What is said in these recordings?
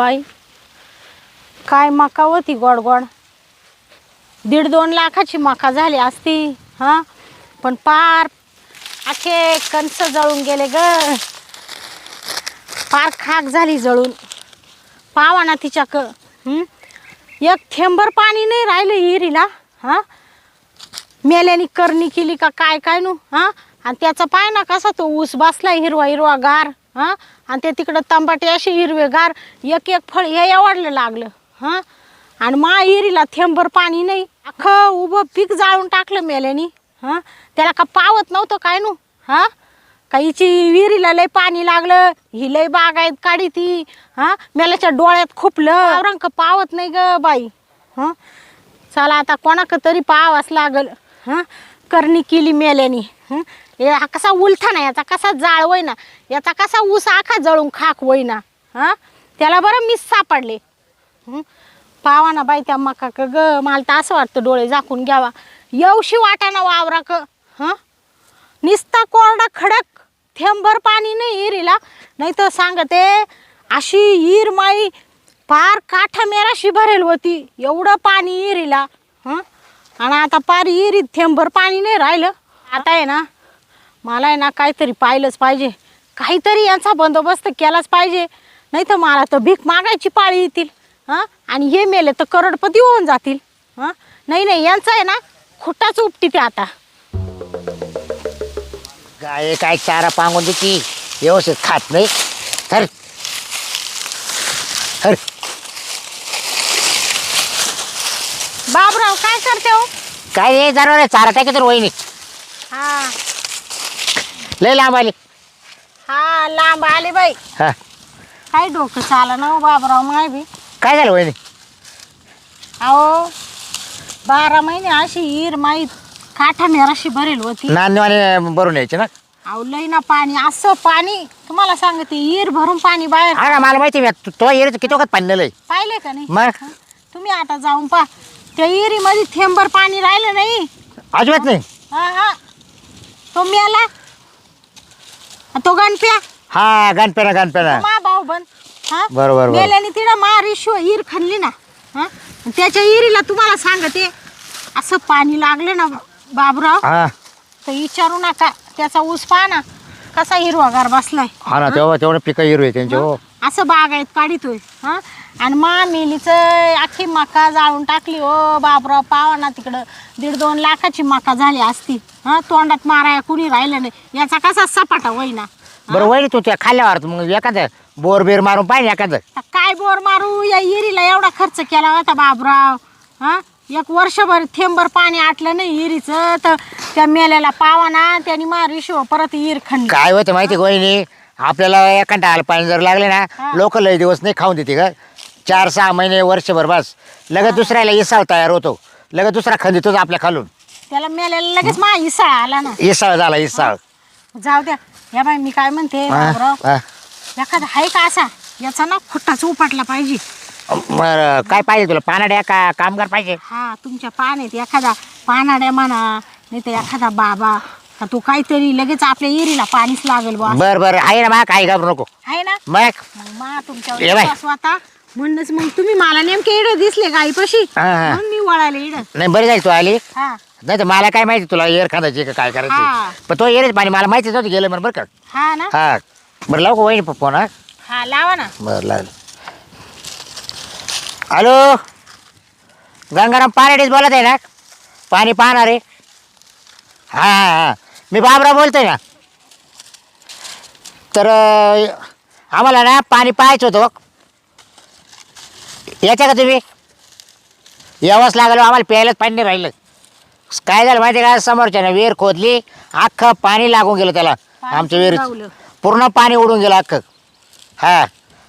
बाई. काय मका होती गोड गोड दीड दोन लाखाची मका झाली असती हां? पण पार अखे कणस जळून गेले ग. पार खाक झाली जळून. पावा ना तिच्या क एक थेंबर पाणी नाही राहिलं हिरीला हां? मेल्याने करणी केली का काय काय नु हां? आणि त्याचा पाय ना कसा तो ऊस बसला हिरवा हिरवा गार. हां? आणि ते तिकडं तंबाटे असे हिरवे गार एक एक फळ हे एवढलं लागलं हां? आणि मा हिरीला थेंबर पाणी नाही. अख्खं उभं पीक जाळून टाकलं मेल्याने हां? त्याला का पावत नव्हतं काय नु हां? काहीची विहिरीला लय पाणी लागलं ही लय बागायत काढी ती हां? मेल्याच्या डोळ्यात खुपलं. रंग पावत नाही ग बाई? हां? चला आता कोणाक तरी पाहावाच लागल हां? करणी केली मेल्यानी हं? हे हा कसा उलथा ना याचा कसा जाळ होय ना याचा कसा ऊस आखा जळून खाक होईना हां? त्याला बरं मिस सापडले. पावा ना बाई त्या मका क ग मला तर असं वाटतं डोळे झाकून घ्यावा. येवशी वाटा ना वावरा क हां? निस्ता कोरडा खडक थेंबर पाणी नाही इरीला नाही तर सांगते अशी हिर माई पार काठा मेराशी भरेल होती एवढं पाणी इरीला हं? आणि आता पार इरीत थेंबर पाणी नाही राहिलं. आता आहे ना मला आहे ना काहीतरी पाहिलंच पाहिजे. काहीतरी यांचा बंदोबस्त केलाच पाहिजे. नाही तर मला तर भीक मागायची पाळी येतील. हां? आणि हे मेले तर करोडपती होऊन जातील. हां? नाही नाही यांचं आहे ना खुटाच उपटी ते आता. गाय काय चारा पांगून देती व्यवस्थित खात नाही. तर हर. बाबराव काय करते हो? काय रे जरा चारा टाकी तर वहिनी? हा. लय लांब आली. हा लांब आले बाई. हा. काय डोकं चाला ना हो बाबराव माय बी. काय झालं वहिनी? अहो बारा महिने अशी हिर माई काठा मेराशी भरेल होती. नांदवाने भरून यायचे ना? अहो लई ना पाणी असं पाणी. तुम्हाला सांगते हिर भरून पाणी बाहेर. हा ना मला माहिती आहे, तू तो येईल किती वखत पाणी लय पाहिले का नाही? मग? तुम्ही आता जाऊन पा त्या हिरीमध्ये थेंबर पाणी राहिलं नाही. अजिबात नाही. हा हा. तो मेला. तो गणप्या. हा गणपेना गणपेना मा भाऊ बन. हा? बरोबर, बरोबर. मेल्याने तिला मा रिशो हिर खणली ना. हा? त्याच्या हिरीला तुम्हाला सांगते असं पाणी लागलं ना बाबराव हा. तर विचारू नका त्याचा ऊस पहा ना कसा हिरवागार बसलाय. हा ना तेव्हा तेवढं पिकं हिरवे त्यांचे हो. असं बागायत काढितोय हा? आणि मा मेलीचं अख्खी मका जाळून टाकली. हो बाबराव पावा ना तिकडं. दीड दोन लाखाची मका झाली असती हा? तोंडात माराया कुणी राहिलं नाही. याचा कसा सपाटा होईना बरं वहिनी तू त्या खाल्ल्यावर मग एखादं बोर बीर मारून पाहिजे एखादं. आता काय बोर मारू? या हिरीला एवढा खर्च केला होता बाबराव हा? एक वर्षभर थेंबर पाणी आटलं नाही हिरीचं. तर त्या मेल्याला पावा ना त्याने मारी शिव परत हिर खणली. काय होतं माहिती वहिनी? आपल्याला एखादा आलं पाणी जर लागले ना हा. लोक लय दिवस नाही खाऊन देते का चार सहा महिने वर्षभर बस. लगेच दुसऱ्याला इसाव तयार होतो. लगेच दुसरा खंदितोच आपल्या खालून. त्याला मेल्याला लगेच मा इसळा आला ना. इसाळ झाला इसाळ. जाऊ द्या. या बाई मी काय म्हणते हा, बाबराव हा. एखादा आहे का असा? याचा ना खुट्टाच उपटला पाहिजे. बरं काय पाहिजे तुला? पानाड्या का कामगार पाहिजे? हा तुमच्या पाण्यात एखादा पानाड्या म्हणा नाही तर एखादा बाबा. तो काहीतरी लगेच आपल्या इरीला पाणीच लागेल बा बर बर. आहे ना मा काही घाबरू नको. आहे ना? मग मग मा तुमच्यावर ये बाई. विश्वास होता. म्हणूनच मग तुम्ही मला नेमके इड दिसले गाईपाशी हा, हा. म्हणून मी वळाले इड. नाही बरं जाईल तू आली. हा. नाही तर मला काय माहिती तुला एअर खांदायची का काय हा. करायची पण तो एअरच पाणी मला माहितीच होतं गेलं म्हणून बरं का. हा ना? हा. बरं लावू का वहिनी फोन हा? हा लावा ना. बरं लागलं हॅलो? गंगाराम पारेडीच बोलत आहे ना? पाणी पाहणार आहे? हां हां. मी बाबरा बोलतोय ना. तर अं, आम्हाला ना पाणी पाहायचं होतं याच्या का तुम्ही? यावंच लागलं आम्हाला प्यायलाच पाणी नाही राहिलं. काय झालं माहिती आहे का? समोरच्या ना विहीर खोदली अख्खं पाणी लागून गेलं त्याला. पाणी आमच्या विहिरीत लावलं. पूर्ण पाणी उडून गेलं अख्खं. हा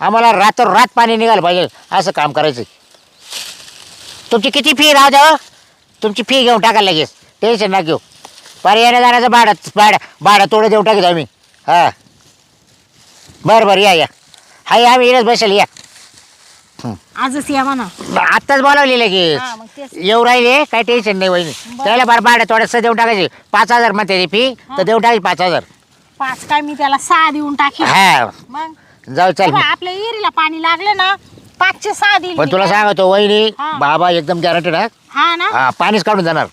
आम्हाला रात पाणी निघालं पाहिजे असं काम करायचं. तुमची किती फी राहू द्या हो? तुमची फी घेऊन टाकायला लगेच. टेन्शन ना घेऊ. पर येण्या जाण्याचं भाडं भाडं भाडं तोडं देऊन टाकतो आम्ही. हा. बरं बरं या या. हाय आम्ही येणंच बसेल या. आजच या म्हणा. आत्ताच बोलावले लगेच हा, मग तेच. येऊ राहिले काही टेन्शन नाही वहिनी. बरं. त्याला बरं भाडं थोडंसं देऊन टाकायचे. पाच हजार म्हणते ती फी तर देऊन टाकायची पाच हजार. पाच काय मी त्याला सहा देऊन टाकी हा. मग? जाऊ चल. तेव्हा आपल्या इरीला पाणी लागलं ना पाचशे सहा दिली पण तुला. सांगतो वहिनी हा. बाबा एकदम गॅरंटेड हा हा ना? हा पाणीच काढून जाणार.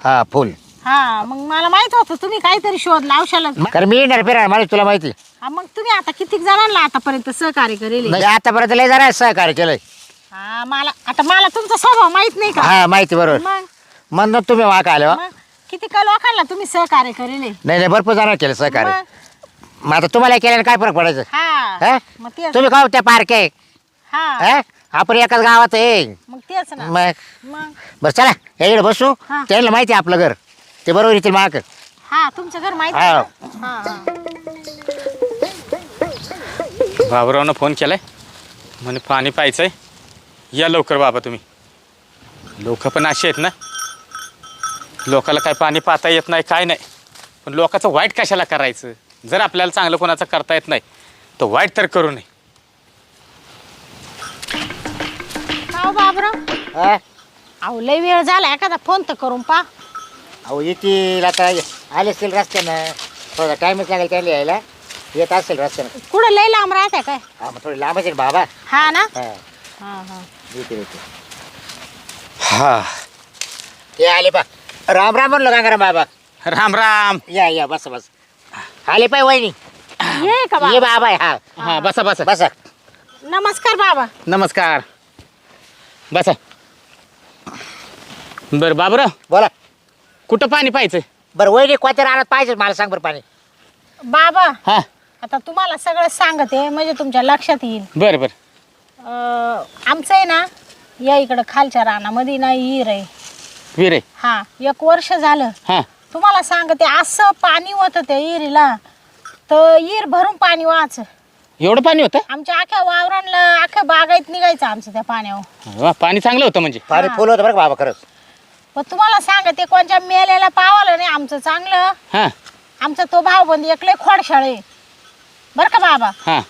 हा फुल हा मग मला माहीत होतं तुम्ही काहीतरी शोध लावशाल कारण मी येणार फिरायला मला तुला माहिती. हा मग तुम्ही आता किती जणांना आतापर्यंत सहकार्य करेल? म्हणजे आतापर्यंत लय जरा सहकार्य केलंय. हा मला आता मला तुमचा स्वभाव माहीत नाही का? हा माहिती बरोबर. मग? म्हणून तुम्ही वाका आले हो. मग? किती का लोकांना तुम्ही सहकार्य करेल? नाही नाही भरपूर जणांना केलं सहकार्य. मग? आता तुम्हाला केल्याने काय फरक पडायचं? हा हा? मग तेच. तुम्ही का त्या पार्क. आहे हा. हा? आपण एकाच गावात आहे. मग तेच ना. मग? मग? बरं चला याकडे बसू. हा. त्यांना माहिती आहे आपलं घर. ते बरोबर येतील माग. हा तुमचं घर माहीत हा. आहे का? हा हा. बाबूरावनं फोन केलाय. म्हणे पाणी प्यायचंय. या लवकर बाबा तुम्ही. लोक पण असे आहेत ना. लोकाला काय पाणी पाहता येत नाही काय नाही. पण लोकांचं वाईट कशाला करायचं? जर आपल्याला चांगलं कोणाचं करता येत नाही तर वाईट तर करू नये. का हो बाबराव? अहो लय वेळ झाला एखादा फोन तर करून पा अहो येतील आता आले असतील रस्त्यानं. थोडा टाइमच लागेल त्याला यायला. येत असेल रस्त्यानं. कुठं लय लांब राहते काय? हा मग थोडी लांबच आहे ना बाबा. हा ना? हा. हा हा. येतील येतील हा. ते आले पा. राम राम म्हणलो गंगाराम बाबा? राम राम. या या बस बस. आले पाय वहिनी. ये का ये बाबा बाबा आहे, हा. हा बसा बसा. बसा. नमस्कार बाबा. नमस्कार. बसा. बरं बाबूराव. बोला. कुठं पाणी प्यायचंय बरं वहिनी कोणत्या राहणार पाहिजे मला सांग बरं पाणी. बाबा हा. आता तुम्हाला सगळं सांगते म्हणजे तुमच्या लक्षात येईल. बरं बरं. अं, आमचं आहे ना या इकडं खालच्या रानामध्ये ना हिर आहे. विरे हा एक वर्ष झालं. हां. तुम्हाला सांगते असं पाणी होतं त्या हिरीला तर हिर भरून पाणी वाच एवढं पाणी होतं? आमच्या अख्या वावरांना अख्या बागायत निघायचं आमचं त्या पाण्यावर. वा पाणी चांगलं होतं म्हणजे. पाणी फुल होतं बरं का बाबा खरंच. पण तुम्हाला सांगते कोणच्या मेल्याला पावालं नाही आमचं चांगलं? हां. आमचा तो भाऊ बंद एकले खोडशाळे बरं का बाबा? हां.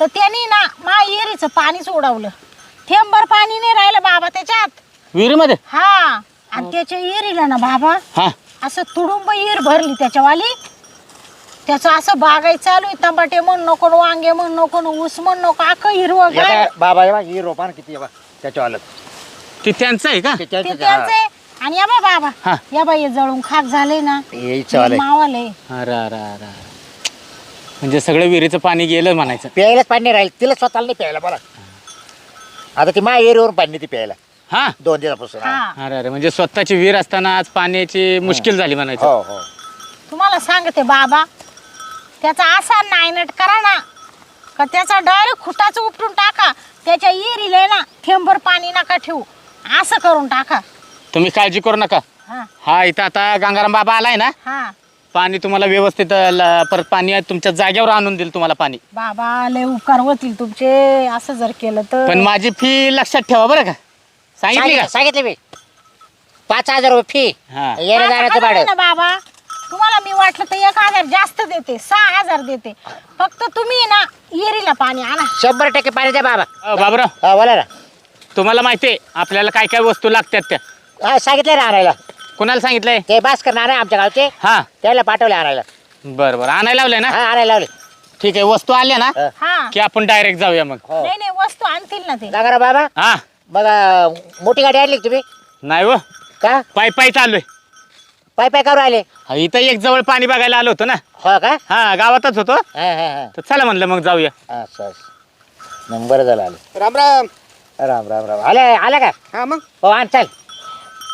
तर त्यांनी ना मा हिरीचं पाणीच उडवलं थेंबर पाणी नाही राहिलं बाबा त्याच्यात. विहिरीमध्ये? हा. आणि त्याच्या हिरीला ना बाबा हां. असं तुडुंब हिर भरली त्याच्यावाली. त्याचं असं बागाय चालू आहे टमाटे म्हण नको न वांगे म्हण नको न ऊस म्हण नको अख्खं हिरवं बाबा हे बघ, ही रोपान किती आहे बघ, त्याच्या आलं ते त्यांचं आहे का? ते ते त्यांचं- त्यांचं आहे. आणि या बा बाबा हा. या बाई जळून खाक झाले ना. हा. मावाले अरे अरे अरे अरे. म्हणजे सगळं विहिरीचं पाणी गेलं म्हणायचं. प्यायलाच पाणी नाही राहील. तिला स्वतःला नाही प्यायला बोला आता ती माझ्या एरियावरून पाणी नाही ती प्यायला. हा? दोन दिवसापासून. हा. हा अरे अरे म्हणजे स्वतःची विहीर असताना आज पाण्याची मुश्किल झाली म्हणायचं. हो हो. तुम्हाला सांगते बाबा त्याचा असा नायनट करा ना का त्याचा डायरेक्ट खुटाच उपटून टाका. त्याच्या इरीला ना थेंबर पाणी नका ठेवू. असं करून टाका. तुम्ही काळजी करू नका. हा. हा इथं आता गंगाराम बाबा आलाय ना? हा. पाणी तुम्हाला व्यवस्थित अं, ल- परत पाणी आहे तुमच्या जागेवर आणून देईल तुम्हाला पाणी. बाबा लय उपकार होतील तुमचे. असं जर केलं तर पण माझी फी लक्षात ठेवा बरं का. सांगितली सांगितलं का? सांगितलं मी. पाच हजार रुपये हा. फी येण्या पाच जाण्याचं हजार आहे भाडं. ना बाबा? तुम्हाला मी वाटलं तर एक हजार जास्त देते सहा हजार देते. फक्त तुम्ही ना येरीला पाणी आणा. शंभर टक्के पाणी द्या बाबा. अं, बाबूराव. हा बोला ना. तुम्हाला माहिती आहे आपल्याला काय काय वस्तू लागतात त्या. हा सांगितलं ना आणायला. कुणाला सांगितलंय? ते भास्कर नाना आहे आमच्या गावचे. हा. त्याला पाठवले आणायला. बरं बरं. आणायला लावलंय ना? हा आणायला लावले ठीक आहे वस्तू आल्या ना? हा. हा. की आपण डायरेक्ट जाऊया मग? हो. नाही नाही वस्तू आणतील ना ते. बाबा हा. बघा मोठी गाडी आणली का तुम्ही? नाही व का? पायी पायी चाललोय. पाय पाय करू आले हा, इथं एक जवळ पाणी बघायला आलो होतो ना? हो का? हा गावातच होतो. हा हा हा. तर चला म्हणलं मग जाऊया. हा असं असं. मग बरं झालं आलं. राम राम. राम राम राम. आले आलं का? हा मग? हो आण चल.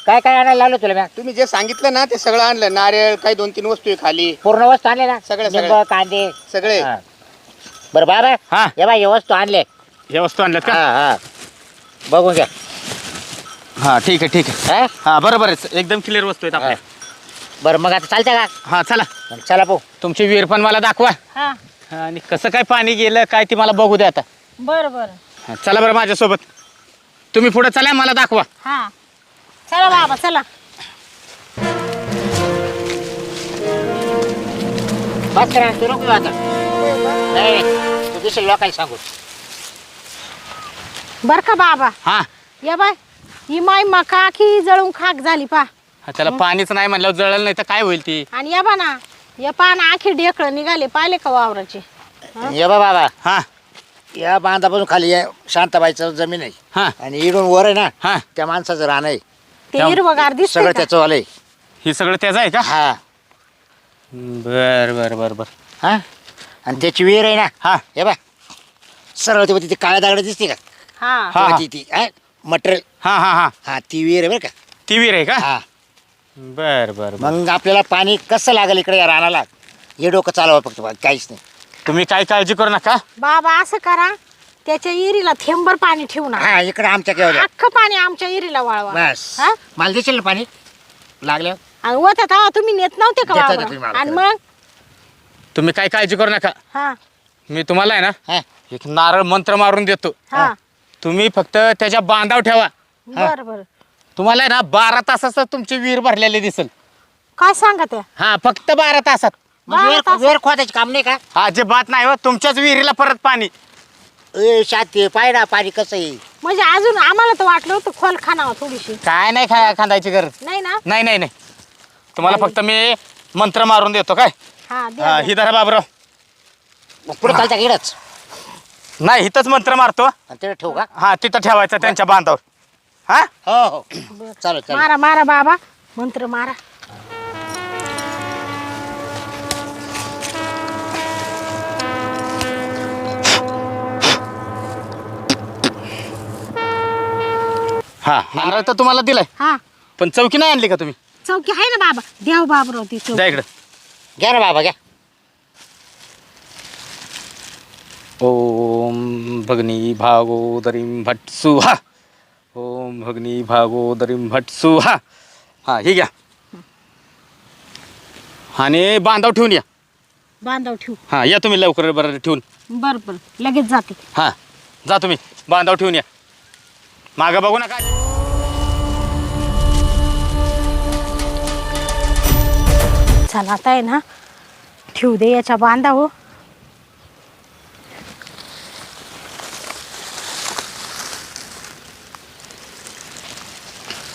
काय काय आणायला लावलं तुला तुम्ही जे सांगितलं ना ते सगळं आणलं. नारळ काही दोन तीन वस्तू आहे खाली. पूर्ण वस्तू आणले ना? सगळं, लिंब, सगळं. कांदे. सगळे. हा. बरं बाबा. हा. हे बाय हे वस्तू आणले. हे वस्तू आणल्यात हा का? हा बघून घ्या. हा ठीक आहे ठीक आहे. हा? हा बरोबर आहे. एकदम क्लिअर वस्तू आहेत आपल्या. बरं मग आता चालतं का? हा चला. मग चला पाहू. तुमची विहीर पण मला दाखवा. हा. हा, आणि कसं काय पाणी गेलं काय ते मला बघू द्या आता. बर बर. हा, चला बरं माझ्यासोबत. तुम्ही पुढे चला मला दाखवा. हा. चला बाबा चला. बस करा तू नको आता. नाही तू दुसऱ्या लोकांना सांगू. बर का बाबा? हा. या बाय ही माय मका की जळून खाक झाली पा. हा, त्याला पाणीच नाही म्हणल्यावर जळलं नाही तर काय होईल ती? आणि या बा ना या पान आखी ढेकळं निघाले पाहिले का वावराचे? ये बा बाबा. हा. या बांधापासून खाली या शांताबाईचं जमीन आहे. हा. आणि इडून वर आहे ना हा. त्या माणसाचं रान आहे. ते हिरवगार दिसतंय सगळं का? त्याचं वालंय. हे सगळं त्याचं आहे का? हा. बर बर बर बर. हा? आणि त्याची विहीर आहे ना? हा. हे बा सरळ ते ती काळ्या दागड दिसते का? हा. हा, हा. ती ती मटेरियल. हा हा हा. हा ती विहीर आहे बरं का? ती विहीर आहे का? हा. बर बर बर. मग आपल्याला पाणी कसं लागेल इकडे या रानाला? हे डोकं चालवा फक्त बाकी काहीच नाही. तुम्ही काय काळजी करू नका. बाबा असं करा. त्याच्या इरीला थेंबर पाणी ठेवू ना हा इकडे आमच्या केवढ्या. अख्खं पाणी आमच्या इरीला वाळवा. बस. हा? मला देशील ना पाणी? आणि होत्या तेव्हा तुम्ही नेत नव्हते का देता मला आणि. मग? तुम्ही काय काळजी करू नका. हा. मी तुम्हाला आहे ना हा. एक नारळ मंत्र मारून देतो. हा. तुम्ही फक्त त्याच्या बांधाव ठेवा. बर बर. तुम्हाला आहे ना बारा तासाच तुमची विहीर भरलेली दिसेल. काय सांगा त्या? हा फक्त बारा तासात. म्हणजे बारा तास? खोदायचं काम नाही का? अजिबात नाही हो तुमच्याच विहिरीला परत पाणी. ए शाती पाय ना पाणी कसं आहे? म्हणजे अजून आम्हाला तर वाटलं होतं खोल खानावं थोडीशी. काय नाही खा खांदायची गरज. नाही ना? नाही नाही नाही. तुम्हाला फक्त मी मंत्र मारून देतो काय? हा हा. ही धरा बाबराव. पुढे चालता नाही इथंच मंत्र मारतो. आणि तिकडे ठेवू का? हा तिथं ठेवायचं त्यांच्या बांधावर. हा? हो हो. चालेल चालेल. मारा मारा बाबा मंत्र मारा. हा. नारळ तर तुम्हाला दिलाय. हा. पण चौकी नाही आणली का तुम्ही? चौकी आहे ना बाबा. द्याव बाबराव ती चौकी. द्या इकडं. घ्या ना बाबा घ्या. ओम भगनी भागोदरीं भट्सु हा. ओम भगनी भागोदरीं भट्सु हा. हा हे घ्या. आणि बांधाव ठेवून या. बांधाव ठेवू. हा या तुम्ही लवकर बरं ठेवून. बर बर. लगेच जाते. हा जा तुम्ही. बांधाव ठेवून या. मागं बघू नका. चला आता आहे ना ठेवू दे याच्या हो.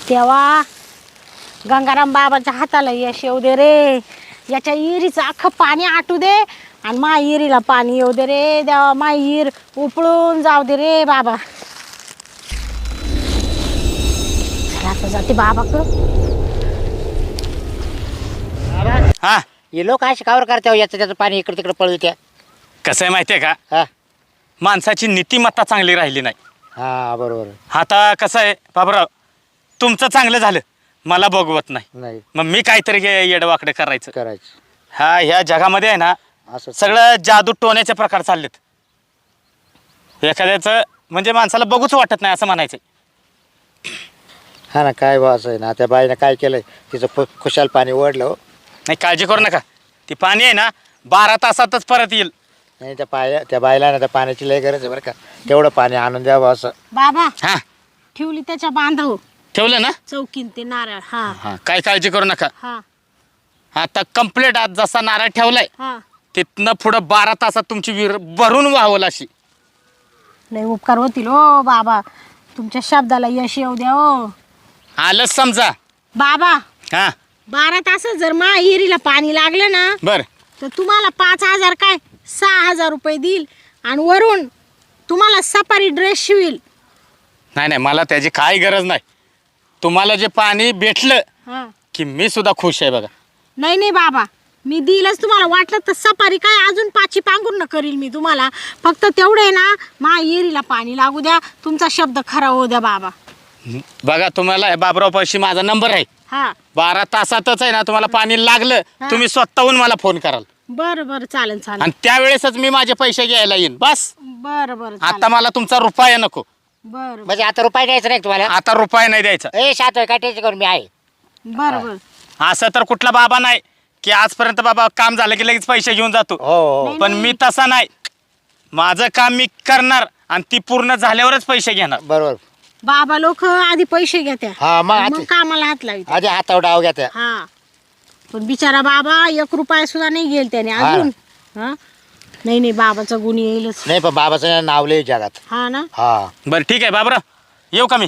तेव्हा गंगाराम बाबाच्या हाताला यश येऊ दे रे. याच्या इरीचं अख्खं पाणी आटू दे आणि मा इरीला पाणी येऊ दे रे. देवा माईर उपळून जाऊ दे रे बाबा. आता जाते हा. हे लोक असे कावर करते हो, याचं त्याचं पाणी इकडे तिकडे पळू त्या कसं आहे माहिती आहे का? हा. माणसाची नीतिमत्ता चांगली राहिली नाही. हा बरोबर. आता कसं आहे बाबराव तुमचं चांगलं झालं मला बघवत नाही. नाही. मग मी काहीतरी येडवाकडे करायचं. करायचं. हा ह्या जगामध्ये आहे ना असं. सगळं जादू टोण्याचे प्रकार चाललेत. एखाद्याचं म्हणजे माणसाला बघूच वाटत नाही असं म्हणायचं हा ना काय बा असं आहे ना त्या बाईनं काय केलंय? तिचं खु- खुशाल पाणी ओढलं हो. नाही काळजी करू नका. ती पाणी आहे ना बारा तासातच परत येईल. नाही त्या पाया त्या बाईला ना त्या पाण्याची लय गरज आहे बरं का. तेवढं पाणी आणून द्यावं असं. बाबा हा. ठेवली त्याच्या बांधाव ठेवलं ना? चौकीन ते नारळ हा. हा काय काळजी करू नका. हा. आता कंप्लीट आज जसा नारळ ठेवलाय हा. तिथनं पुढं बारा तासात तुमची विहीर भरून वाहवल अशी. लय उपकार होतील ओ बाबा. तुमच्या शब्दाला यश येऊ द्या ओ आलंच समजा. बाबा हा. बारा तास जर मा हिरीला पाणी लागलं ना बर. तर तुम्हाला पाच हजार काय? सहा हजार रुपये देईल. आणि वरून तुम्हाला सफारी ड्रेस शिवील. नाही नाही मला त्याची काही गरज नाही. तुम्हाला जे पाणी भेटलं हा. की मी सुद्धा खुश आहे बघा. नाही नाही बाबा मी दिलंच तुम्हाला. वाटलं तर सफारी काय अजून पाची पांघरून न करील मी तुम्हाला. फक्त तेवढे ना मा हिरीला पाणी लागू द्या. तुमचा शब्द खरा होऊ द्या बाबा. बघा तुम्हाला बाबराव पाशी माझा नंबर आहे. हा. बारा तासातच आहे ना तुम्हाला पाणी लागलं. तुम्ही स्वतःहून मला फोन कराल. बरं बरं चालेल चालेल. आणि त्यावेळेसच मी माझे पैसे घ्यायला येईन बस. बरं बरं आता चालेल मला तुमचा रुपया नको. बरं म्हणजे आता रुपये द्यायचं नाही का तुम्हाला? आता रुपया नाही द्यायचा. ए शात काय टेन्शन करून मी आहे. बरं बरं. असं तर कुठला बाबा नाही की आजपर्यंत बाबा काम झालं की लगेच पैसे घेऊन जातो. हो हो. पण. मी तसा नाही. माझं काम मी करणार आणि ती पूर्ण झाल्यावरच पैसे घेणार. बरोबर. बाबा लोक आधी पैसे घेत्या. हा मग मग आधी कामाला हात लावित आधी हातावर डाव घ्या त्या हा. पण बिचारा बाबा एक रुपया सुद्धा नाही गेल त्याने. हा. अजून हा? नाही नाही बाबाचा गुण येईलच. नाही पण बाबाचं नाव लय जगात. हा ना? हा. बरं ठीक आहे बाबरा येऊ का मी?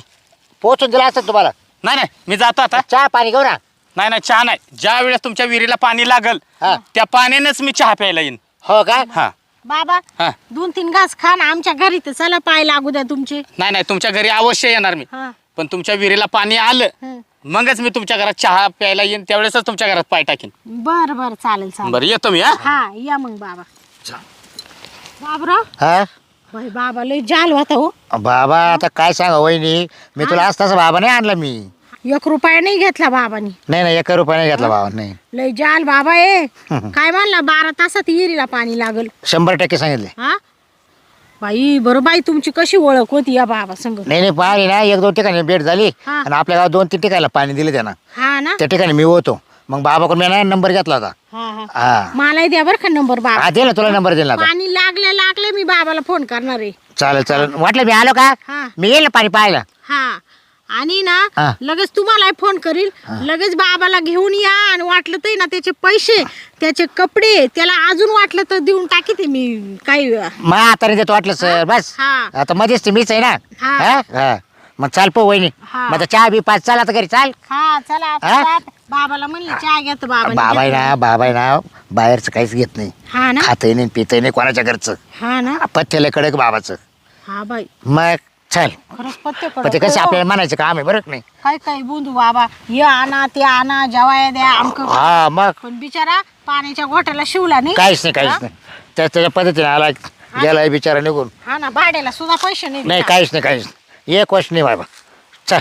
पोचून दिला असतं तुम्हाला. नाही नाही मी जातो आता. चहा पाणी घेऊ ना नाही नाही चहा नाही. ज्या वेळेस तुमच्या विहिरीला पाणी लागल हा. त्या पाण्यानेच मी चहा प्यायला येईन. हो का? हा. बाबा हा. दोन तीन घास खा ना आमच्या घरी तर चला पाय लागू द्या तुमचे. नाही नाही तुमच्या घरी अवश्य येणार मी. हा. पण तुमच्या विहिरीला पाणी आलं हं. मगच मी तुमच्या घरात चहा प्यायला येईन त्यावेळेसच तुमच्या घरात पाय टाकीन. बर बर चालेल चालेल. बरं येतो मी हा? हा या मग बाबा. बाबराव हा? बाई बाबा लय जाल होता हो. बाबा आता काय सांगा वहिनी मी तुला असताच बाबा नाही आणला मी. एक रुपया नाही घेतला बाबानी. नाही नाही एका रुपया नाही घेतला बाबा नाही. लय जाल बाबा ए काय म्हणला बारा तासात हिरीला पाणी लागल. शंभर टक्के सांगितले. हा? बाई बरं बाई तुमची कशी ओळख होती या बाबा संग? नाही नाही पाणी ना एक दोन ठिकाणी भेट झाली हा. आणि आपल्या गावात दोन तीन ठिकाणी पाणी दिले त्यांना. हा ना? त्या ठिकाणी मी होतो. मग बाबाकडून मी ना नंबर घेतला होता. हा हा. हा. मलाही द्या बरं का नंबर बाबा. हा दे ना तुला नंबर दिला पाणी लागले लागले मी बाबाला फोन करणार आहे. चालेल चालेल. वाटलं मी आलो का? हा. मी येईल ना पाणी पाहायला? हा. आणि ना. लगेच तुम्हाला फोन करील. लगेच बाबाला घेऊन या आणि वाटलं तर ना त्याचे पैसे त्याचे कपडे त्याला अजून वाटलं तर देऊन टाकी ते मी काही मग आता नाही देतो वाटलं सर बस. हा. आता मध्येच ते मीच आहे ना. हा. हा? हा. मग चाल पो वहिनी. हा. मग आता चहा बी पाच चाल आता घरी चाल. हा चला हा? चला. बाबाला म्हणले चहा घेतो बाबा बाबा आहे ना बाबा आहे ना बाहेरचं काहीच घेत नाही. हा ना? खातही नाही पितही नाही कोणाच्या घरचं. हा ना? पथ्याला कडक बाबाचं. हा बाई. मग? चल. खरंच पत्ते पण ते कसं आपल्याला म्हणायचं काम आहे बरं का नाही? काय काय बोंधू बाबा ये आणा ते आणा जेवाया द्या आमक हा मग. पण बिचारा पाण्याच्या गोठ्याला शिवला नाही. काहीच नाही काहीच नाही. त्या त्याच्या पद्धतीने आला गेला बिचारा निघून. हा ना भाड्याला सुद्धा पैसे नाही नाही. काहीच नाही काहीच नाही. एक वर्ष नाही बाबा. चल.